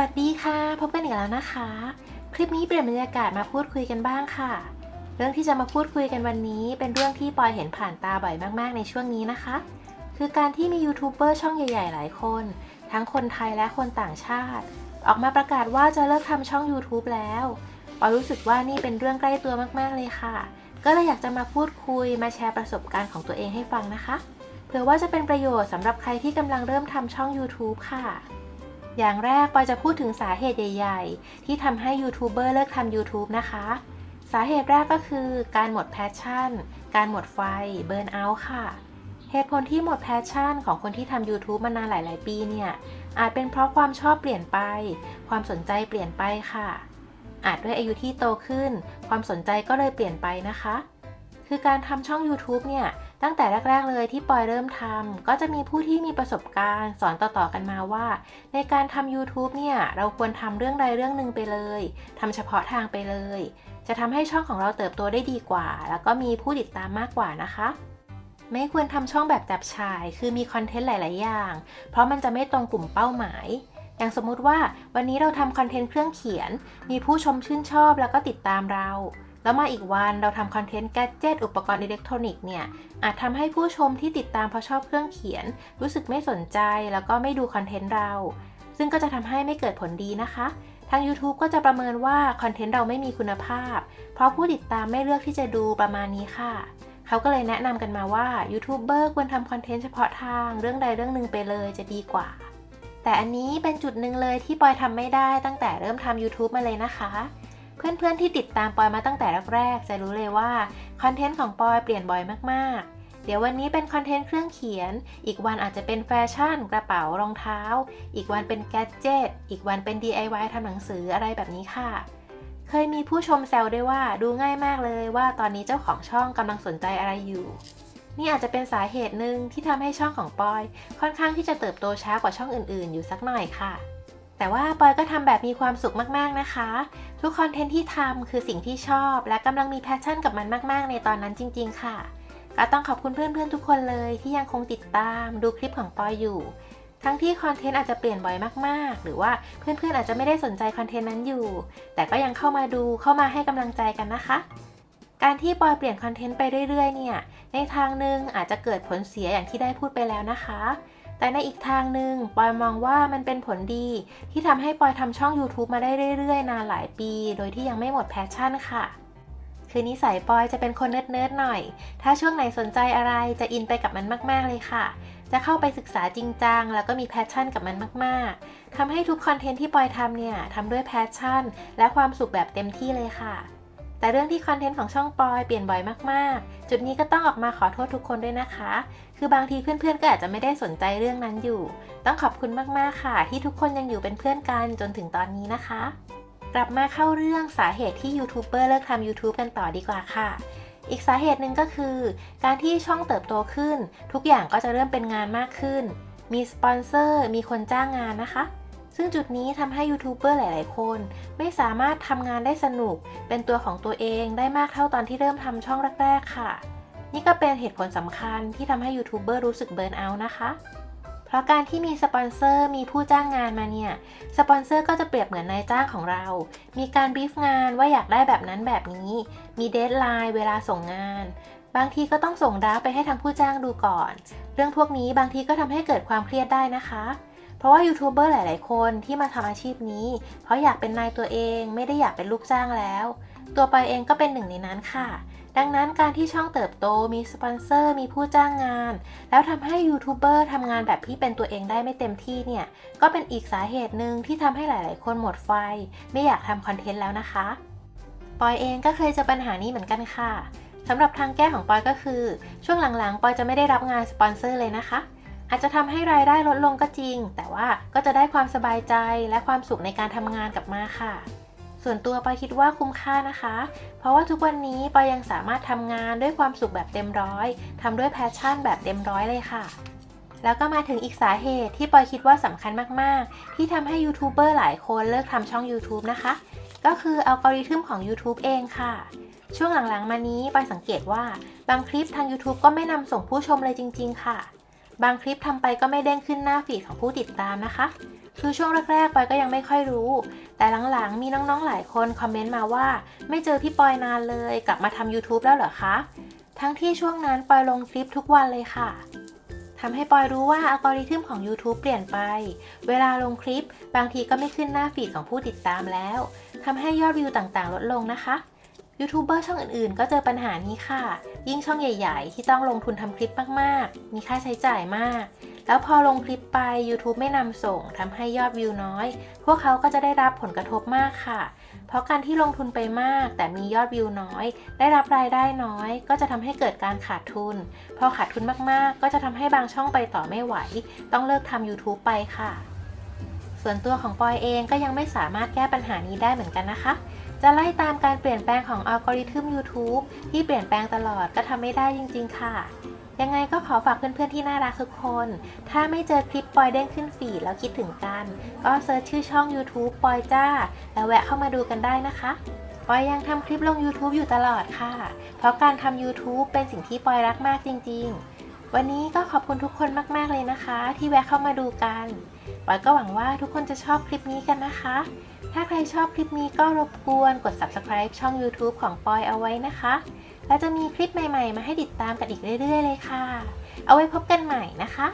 วัสดีค่ะ พบกันอีกแล้วนะคะ คลิปนี้เปลี่ยนบรรยากาศมาพูดคุยกันบ้างค่ะ เรื่องที่จะมาพูดคุยกันวันนี้ เป็นเรื่องที่ปอยเห็นผ่านตาบ่อยมากๆในช่วงนี้นะคะ คือการที่มียูทูบเบอร์ช่องใหญ่ ๆ หลายคน ทั้งคนไทยและคนต่างชาติ ออกมาประกาศว่าจะเลิกทำช่อง YouTube แล้วปอยรู้สึกว่านี่เป็นเรื่องใกล้ตัวมากๆเลยค่ะ ก็เลยอยากจะมาพูดคุยมาแชร์ประสบการณ์ของตัวเองให้ฟังนะคะ เผื่อว่าจะเป็นประโยชน์สำหรับใครที่กำลังเริ่มทำช่อง YouTube ค่ะ อย่างแรกปอยจะพูดถึงสาเหตุใหญ่ ๆ ที่ทำให้ยูทูบเบอร์เลิกทำ YouTube นะคะ สาเหตุแรกก็คือการหมดแพชชั่น การหมดไฟ เบิร์นเอาท์ค่ะ เหตุผลที่หมดแพชชั่นของคนที่ทำ YouTube มานานหลาย ๆ ปีเนี่ย อาจเป็นเพราะความชอบเปลี่ยนไป ความสนใจเปลี่ยนไปค่ะ อาจด้วยอายุที่โตขึ้น ความสนใจก็เลยเปลี่ยนไปนะคะ คือการทำช่อง YouTube เนี่ยตั้งแต่แรก ๆ เลยที่ปอยเริ่มทำก็จะมีผู้ที่มีประสบการณ์ สอนต่อๆกันมาว่า ในการทำ YouTube เนี่ยเราควรทำเรื่องใดเรื่องหนึ่งไปเลยทำเฉพาะทางไปเลย จะทำให้ช่องของเราเติบโตได้ดีกว่า แล้วก็มีผู้ติดตามมากกว่านะคะไม่ควรทำช่องแบบจับฉ่าย คือมีคอนเทนต์หลาย ๆ อย่าง เพราะมันจะไม่ตรงกลุ่มเป้าหมาย อย่างสมมุติว่าวันนี้เราทำคอนเทนต์เครื่องเขียน มีผู้ชมชื่นชอบแล้วก็ติดตามเรา แล้วมาอีกวันเราทำคอนเทนต์แกดเจิตอุปกรณ์อิเล็กทรอนิกส์เนี่ย อาจทำให้ผู้ชมที่ติดตามเพราะชอบเครื่องเขียน รู้สึกไม่สนใจแล้วก็ไม่ดูคอนเทนต์เรา ซึ่งก็จะทำให้ไม่เกิดผลดีนะคะ ทาง YouTube ก็จะประเมินว่าคอนเทนต์เราไม่มีคุณภาพ เพราะผู้ติดตามไม่เลือกที่จะดูประมาณนี้ค่ะเขาก็เลยแนะนำกันมาว่ายูทูบเบอร์ควรทำคอนเทนต์เฉพาะทางเรื่องใดเรื่องหนึ่งไปเลยจะดีกว่า แต่อันนี้เป็นจุดหนึ่งเลยที่ปอยทำไม่ได้ตั้งแต่เริ่มทำ YouTube มาเลยนะคะ พื่อนๆที่ติดตามปอยมาตั้งแต่แรกๆจะรู้เลยว่าคอนเทนต์ของปอยเปลี่ยนบ่อยมากๆ เดี๋ยววันนี้เป็นคอนเทนต์เครื่องเขียน อีกวันอาจจะเป็นแฟชั่น กระเป๋ารองเท้า อีกวันเป็นแกดเจตอีกวันเป็น DIY ทำหนังสืออะไรแบบนี้ค่ะ เคยมีผู้ชมแซวด้วยว่าดูง่ายมากเลยว่าตอนนี้เจ้าของช่องกำลังสนใจอะไรอยู่นี่อาจจะเป็นสาเหตุหนึ่งที่ทำให้ช่องของปอย ค่อนข้างที่จะเติบโตช้ากว่าช่องอื่น ๆ อยู่สักหน่อยค่ะ แต่ว่าปอยก็ทำแบบมีความสุขมากๆนะคะ ทุกคอนเทนต์ที่ทำคือสิ่งที่ชอบ และกำลังมีแพชชั่นกับมันมาก ๆ ในตอนนั้นจริง ๆ ค่ะ ก็ต้องขอบคุณเพื่อนๆทุกคนเลยที่ยังคงติดตามดูคลิปของปอยอยู่ ทั้งที่คอนเทนต์อาจจะเปลี่ยนบ่อยมากๆ หรือว่าเพื่อนๆอาจจะไม่ได้สนใจคอนเทนต์นั้นอยู่ แต่ก็ยังเข้ามาดูเข้ามาให้กำลังใจกันนะคะ การที่ปอยเปลี่ยนคอนเทนต์ไปเรื่อยๆ เนี่ยในทางหนึ่งอาจจะเกิดผลเสียอย่างที่ได้พูดไปแล้วนะคะ แต่ในอีกทางหนึ่งปอยมองว่ามันเป็นผลดี ที่ทำให้ปอยทำช่อง YouTube มาได้เรื่อยๆ นานหลายปี โดยที่ยังไม่หมดแพชชั่นค่ะ คือนิสัยปอยจะเป็นคนเนิร์ดๆหน่อย ถ้าช่วงไหนสนใจอะไรจะอินไปกับมันมากๆเลยค่ะ จะเข้าไปศึกษาจริงจังแล้วก็มีแพชชั่นกับมันมากๆทำให้ทุกคอนเทนต์ที่ปอยทำเนี่ยทำด้วยแพชชั่น และความสุขแบบเต็มที่เลยค่ะ แต่เรื่องที่คอนเทนต์ของช่องปอยเปลี่ยนบ่อยมากๆ จุดนี้ก็ต้องออกมาขอโทษทุกคนด้วยนะคะ คือบางทีเพื่อนๆก็อาจจะไม่ได้สนใจเรื่องนั้นอยู่ ต้องขอบคุณมากๆค่ะ ที่ทุกคนยังอยู่เป็นเพื่อนกันจนถึงตอนนี้นะคะ กลับมาเข้าเรื่องสาเหตุที่ยูทูบเบอร์เลิกทำ YouTube กันต่อดีกว่าค่ะอีกสาเหตุหนึ่งก็คือ การที่ช่องเติบโตขึ้น ทุกอย่างก็จะเริ่มเป็นงานมากขึ้น มีสปอนเซอร์ มีคนจ้างงานนะคะ ซึ่งจุดนี้ทำให้ยูทูบเบอร์หลาย ๆ คน ไม่สามารถทำงานได้สนุก เป็นตัวของตัวเองได้มากเท่าตอนที่เริ่มทำช่องแรก ๆ ค่ะ นี่ก็เป็นเหตุผลสำคัญที่ทำให้ยูทูบเบอร์รู้สึกเบิร์นเอาท์นะคะเพราะการที่มีสปอนเซอร์มีผู้จ้างงานมาเนี่ย สปอนเซอร์ก็จะเปรียบเหมือนนายจ้างของเรา มีการบีฟงานว่าอยากได้แบบนั้นแบบนี้ มีเดทไลน์เวลาส่งงาน บางทีก็ต้องส่งดราฟไปให้ทางผู้จ้างดูก่อน เรื่องพวกนี้บางทีก็ทำให้เกิดความเครียดได้นะคะ เพราะว่ายูทูบเบอร์หลาย ๆ คนที่มาทำอาชีพนี้ เพราะอยากเป็นนายตัวเองไม่ได้อยากเป็นลูกจ้างแล้ว ตัวปอยเองก็เป็นหนึ่งในนั้นค่ะ ดังนั้นการที่ช่องเติบโตมีสปอนเซอร์มีผู้จ้างงาน แล้วทำให้ยูทูบเบอร์ทำงานแบบที่เป็นตัวเองได้ไม่เต็มที่เนี่ย ก็เป็นอีกสาเหตุหนึ่งที่ทำให้หลาย ๆ คนหมดไฟ ไม่อยากทำคอนเทนต์แล้วนะคะปอยเองก็เคยเจอปัญหานี้เหมือนกันค่ะสำหรับทางแก้ของปอยก็คือ ช่วงหลัง ๆ ปอยจะไม่ได้รับงานสปอนเซอร์เลยนะคะ อาจจะทำให้รายได้ลดลงก็จริง แต่ว่าก็จะได้ความสบายใจและความสุขในการทำงานกลับมาค่ะ ส่วนตัวปอยคิดว่าคุ้มค่านะคะ เพราะว่าทุกวันนี้ปอยยังสามารถทำงานด้วยความสุขแบบเต็มร้อยทำด้วยแพชชั่นแบบเต็มร้อยเลยค่ะแล้วก็มาถึงอีกสาเหตุที่ปอยคิดว่าสำคัญมาก ๆ ที่ทำให้ยูทูบเบอร์หลายคนเลิกทำช่อง YouTube นะคะ ก็คืออัลกอริทึมของ YouTube เองค่ะ ช่วงหลัง ๆ มานี้ปอยสังเกตว่าบางคลิปทาง YouTube ก็ไม่นำส่งผู้ชมเลยจริง ๆ ค่ะ บางคลิปทำไปก็ไม่เด้งขึ้นหน้าฟีดของผู้ติดตามนะคะ คือช่วงแรกๆปอยก็ยังไม่ค่อยรู้ แต่หลังๆ มีน้องๆหลายคนคอมเมนต์มาว่า ไม่เจอพี่ปอยนานเลย กลับมาทำ YouTube แล้วเหรอคะ ทั้งที่ช่วงนั้นปอยลงคลิปทุกวันเลยค่ะทำให้ปอยรู้ว่าอัลกอริทึมของ YouTube เปลี่ยนไป เวลาลงคลิป บางทีก็ไม่ขึ้นหน้าฟีดของผู้ติดตามแล้วทำให้ยอดวิวต่างๆ ลดลงนะคะ ยูทูบเบอร์ช่องอื่นๆ ก็เจอปัญหานี้ค่ะ ยิ่งช่องใหญ่ ๆ ที่ต้องลงทุนทำคลิปมากๆ มีค่าใช้จ่ายมาก แล้วพอลงคลิปไป YouTube ไม่นำส่งทำให้ยอดวิวน้อย พวกเขาก็จะได้รับผลกระทบมากค่ะ เพราะการที่ลงทุนไปมาก แต่มียอดวิวน้อย ได้รับรายได้น้อย ก็จะทำให้เกิดการขาดทุน พอขาดทุนมากๆ ก็จะทำให้บางช่องไปต่อไม่ไหว ต้องเลิกทำ YouTube ไปค่ะ ส่วนตัวของปอยเองก็ยังไม่สามารถแก้ปัญหานี้ได้เหมือนกันนะคะ จะไล่ตามการเปลี่ยนแปลงของอัลกอริทึม YouTube ที่เปลี่ยนแปลงตลอดก็ทำไม่ได้จริง ๆ ค่ะ ยังไงก็ขอฝากเพื่อนๆที่น่ารักทุกคน ถ้าไม่เจอคลิปปอยเด้งขึ้นฟีดแล้วคิดถึงกัน ก็เซิร์ชชื่อช่อง YouTube ปอยจ้า แล้วแวะเข้ามาดูกันได้นะคะปอยยังทำคลิปลง YouTube อยู่ตลอดค่ะ เพราะการทำ YouTube เป็นสิ่งที่ปอยรักมากจริง ๆ วันนี้ก็ขอบคุณทุกคนมากๆเลยนะคะ ที่แวะเข้ามาดูกันปอยก็หวังว่าทุกคนจะชอบคลิปนี้กันนะคะ ถ้าใครชอบคลิปนี้ก็รบกวนกด subscribe ช่อง YouTube ของปอยเอาไว้นะคะ และจะมีคลิปใหม่ๆ มาให้ติดตามกันอีกเรื่อย ๆ เลยค่ะ เอาไว้พบกันใหม่นะคะ